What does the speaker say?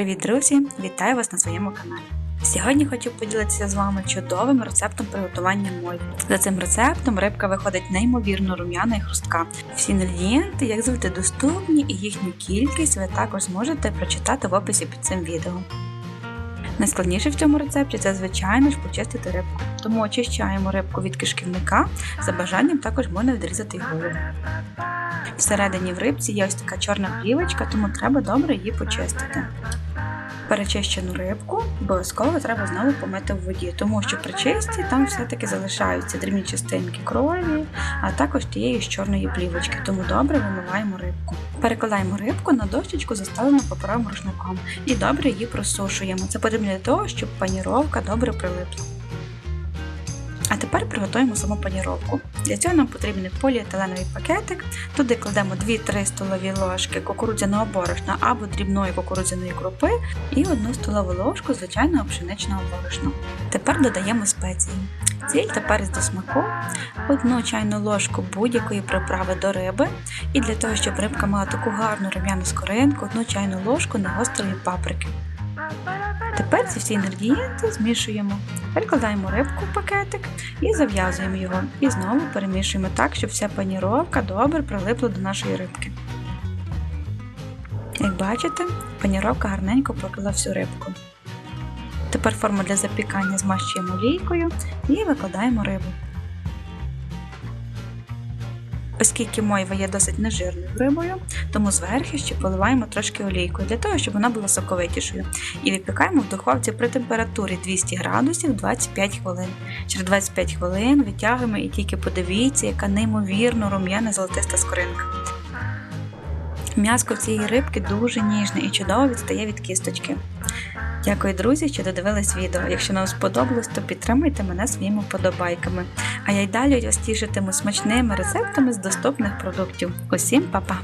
Привіт, друзі! Вітаю вас на своєму каналі. Сьогодні хочу поділитися з вами чудовим рецептом приготування мольфи. За цим рецептом рибка виходить неймовірно рум'яна і хрустка. Всі інгредієнти, як завжди, доступні, і їхню кількість ви також зможете прочитати в описі під цим відео. Найскладніше в цьому рецепті це, звичайно ж, почистити рибку. Тому очищаємо рибку від кишківника, за бажанням також можна відрізати голову. Всередині в рибці є ось така чорна плівочка, тому треба добре її почистити. Перечищену рибку обов'язково треба знову помити в воді, тому що при чисті там все-таки залишаються дрібні частинки крові, а також тієї з чорної плівочки, тому добре вимиваємо рибку. Перекладаємо рибку на дощечку, заставлену паперовим рушником, і добре її просушуємо. Це потрібно для того, щоб паніровка добре прилипла. Тепер приготуємо саму паніровку. Для цього нам потрібен поліетиленовий пакетик. Туди кладемо 2-3 столові ложки кукурудзяного борошна або дрібної кукурудзяної крупи і 1 столову ложку звичайного пшеничного борошна. Тепер додаємо спеції. Сіль та перець до смаку, 1 чайну ложку будь-якої приправи до риби, і для того, щоб рибка мала таку гарну рум'яну скоринку, 1 чайну ложку негострої паприки. Тепер ці всі інгредієнти змішуємо, перекладаємо рибку в пакетик і зав'язуємо його. І знову перемішуємо так, щоб вся паніровка добре прилипла до нашої рибки. Як бачите, паніровка гарненько покрила всю рибку. Тепер форму для запікання змащуємо олійкою і викладаємо рибу. Оскільки мойва є досить нежирною рибою, тому зверху ще поливаємо трошки олійкою для того, щоб вона була соковитішою. І випікаємо в духовці при температурі 200 градусів 25 хвилин. Через 25 хвилин витягуємо і тільки подивіться, яка неймовірно рум'яна золотиста скоринка. М'яско цієї рибки дуже ніжне і чудово відстає від кісточки. Дякую, друзі, що додивились відео. Якщо вам сподобалось, то підтримуйте мене своїми подобайками. А я й далі розтішитиму смачними рецептами з доступних продуктів. Усім па-па!